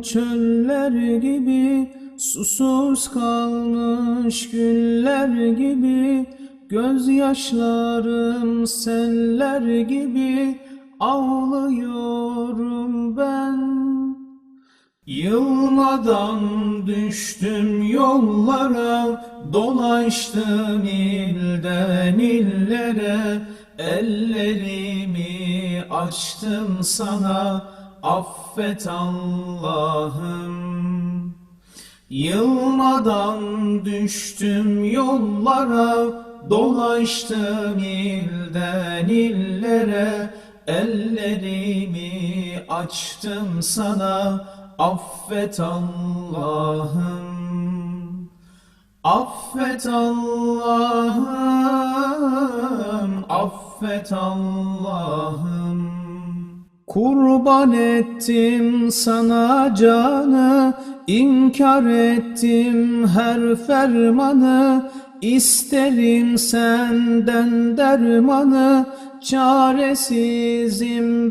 çöller gibi Susuz kalmış güller gibi Gözyaşlarım seller gibi Ağlıyorum ben. Yılmadan düştüm yollara, dolaştım ilden illere, ellerimi açtım sana, affet Allah'ım. Yılmadan düştüm yollara, dolaştım ilden illere, ellerimi açtım sana, affet Allah'ım. Affet Allah'ım, affet Allah'ım. Kurban ettim sana canı, inkar ettim her fermanı, isterim senden dermanı, çaresizim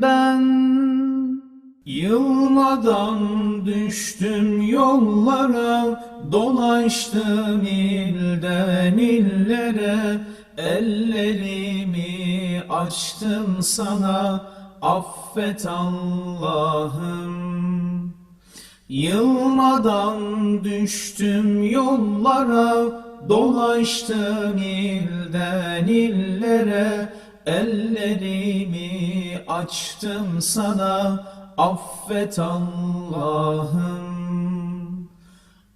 ben. Yılmadan düştüm yollara, dolaştım ilden illere, ellerimi açtım sana, affet Allah'ım. Yılmadan düştüm yollara, dolaştım ilden illere, ellerimi açtım sana, affet Allah'ım.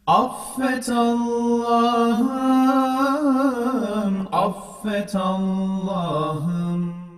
Affet Allah'ım, affet Allah'ım.